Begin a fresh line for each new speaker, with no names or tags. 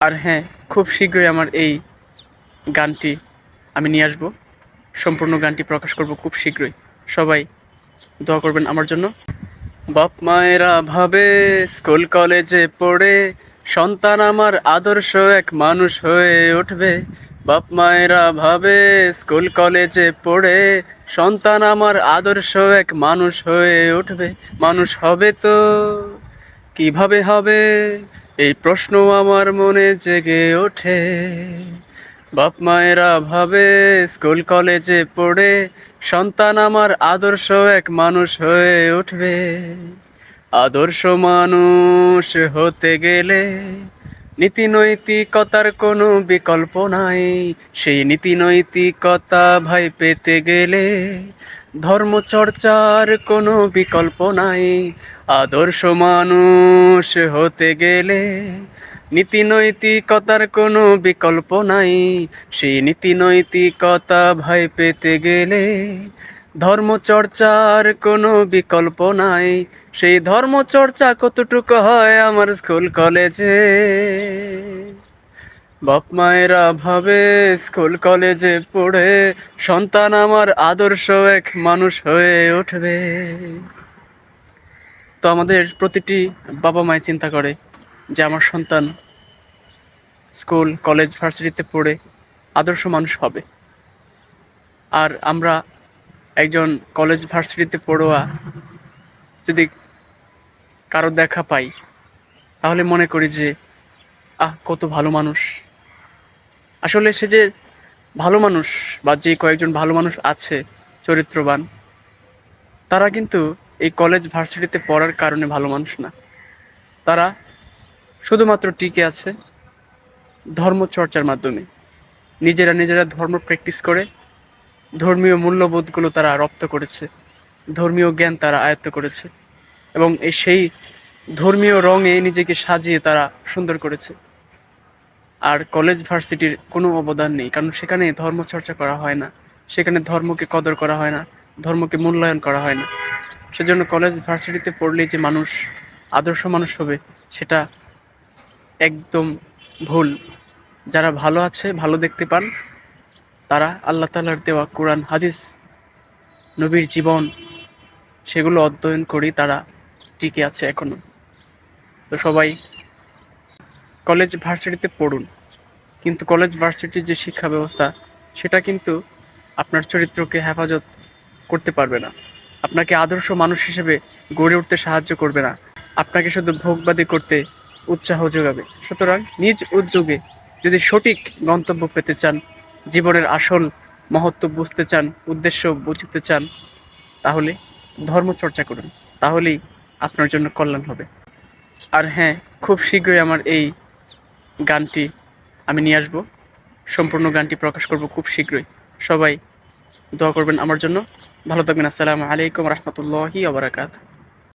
আর হ্যাঁ খুব শীঘ্রই আমার এই গানটি আমি নিয়ে আসব। সম্পূর্ণ গানটি প্রকাশ করব খুব শীঘ্রই। সবাই দোয়া করবেন আমার জন্য। বাপ মায়েরা ভাবে, স্কুল, কলেজে পড়ে, সন্তান আমার আদর্শ এক মানুষ হয়ে উঠবে। বাপ মায়েরা ভাবে, স্কুল, কলেজে পড়ে, সন্তান আমার আদর্শ এক মানুষ হয়ে উঠবে। মানুষ হবে তো, কীভাবে হবে? এই প্রশ্ন আমার মনে জেগে ওঠে। বাপ মায়েরা ভাবে, স্কুল, কলেজে পড়ে, সন্তান আমার আদর্শ এক মানুষ হয়ে উঠবে। আদর্শ মানুষ হতে গেলে নীতি নৈতিকতার কোনো বিকল্প নাই। সেই নীতি নৈতিকতা ভাই পেতে গেলে ধর্মচর্চার কোনো বিকল্প নাই। আদর্শ মানুষ হতে গেলে নীতি নৈতিকতার কোনো বিকল্প নাই। সেই নীতি নৈতিকতা ভাই পেতে গেলে ধর্মচর্চার কোনো বিকল্প নাই। সেই ধর্মচর্চা কতটুকু হয় আমার স্কুল কলেজে? বাপ মায়েরা ভাবে স্কুল, কলেজে পড়ে, সন্তান আমার আদর্শ এক মানুষ হয়ে উঠবে। তো আমাদের প্রতিটি বাবা মায় চিন্তা করে যে আমার সন্তান স্কুল, কলেজ, ভার্সিটিতে পড়ে আদর্শ মানুষ হবে। আর আমরা একজন কলেজ, ভার্সিটিতে পড়োয়া যদি কারও দেখা পাই, তাহলে মনে করি যে, আহ, কত ভালো মানুষ। আসলে সে যে ভালো মানুষ বা যে কয়েকজন ভালো মানুষ আছে, চরিত্রবান, তারা কিন্তু এই কলেজ ভার্সিটিতে পড়ার কারণে ভালো মানুষ না। তারা শুধুমাত্র টিকে আছে ধর্মচর্চার মাধ্যমে। নিজেরা নিজেরা ধর্ম প্র্যাকটিস করে, ধর্মীয় মূল্যবোধগুলো তারা রপ্ত করেছে, ধর্মীয় জ্ঞান তারা আয়ত্ত করেছে এবং এই সেই ধর্মীয় রঙে নিজেকে সাজিয়ে তারা সুন্দর করেছে। আর কলেজ ভার্সিটির কোনো অবদান নেই, কারণ সেখানে ধর্মচর্চা করা হয় না। সেখানে ধর্মকে কদর করা হয় না, ধর্মকে মূল্যায়ন করা হয় না। সেজন্য কলেজ ভার্সিটিতে পড়লেই যে মানুষ, আদর্শ মানুষ হবে, সেটা একদম ভুল। যারা ভালো আছে, ভালো দেখতে পান, তারা আল্লাহ তালার দেওয়া কোরআন, হাদিস, নবীর জীবন, সেগুলো অধ্যয়ন করেই তারা টিকে আছে এখনও। তো সবাই কলেজ ভার্সিটিতে পড়ুন। কিন্তু কলেজ ভার্সিটির যে শিক্ষা ব্যবস্থা, সেটা কিন্তু আপনার চরিত্রকে হেফাজত করতে পারবে না। আপনাকে আদর্শ মানুষ হিসেবে গড়ে উঠতে সাহায্য করবে না। আপনাকে শুধু ভোগবাদী করতে উৎসাহ যোগাবে। সুতরাং নিজ উদ্যোগে যদি সঠিক গন্তব্য পেতে চান, জীবনের আসল মহত্ব বুঝতে চান, উদ্দেশ্য বুঝতে চান, তাহলে ধর্মচর্চা করুন। তাহলেই আপনার জন্য কল্যাণ হবে। আর হ্যাঁ খুব শীঘ্রই আমার এই গানটি আমি নিয়ে আসব। সম্পূর্ণ গানটি প্রকাশ করব খুব শীঘ্রই। সবাই দোয়া করবেন আমার জন্য। ভালো থাকবেন। আসসালামু আলাইকুম রহমতুল্লাহি আবরাকাত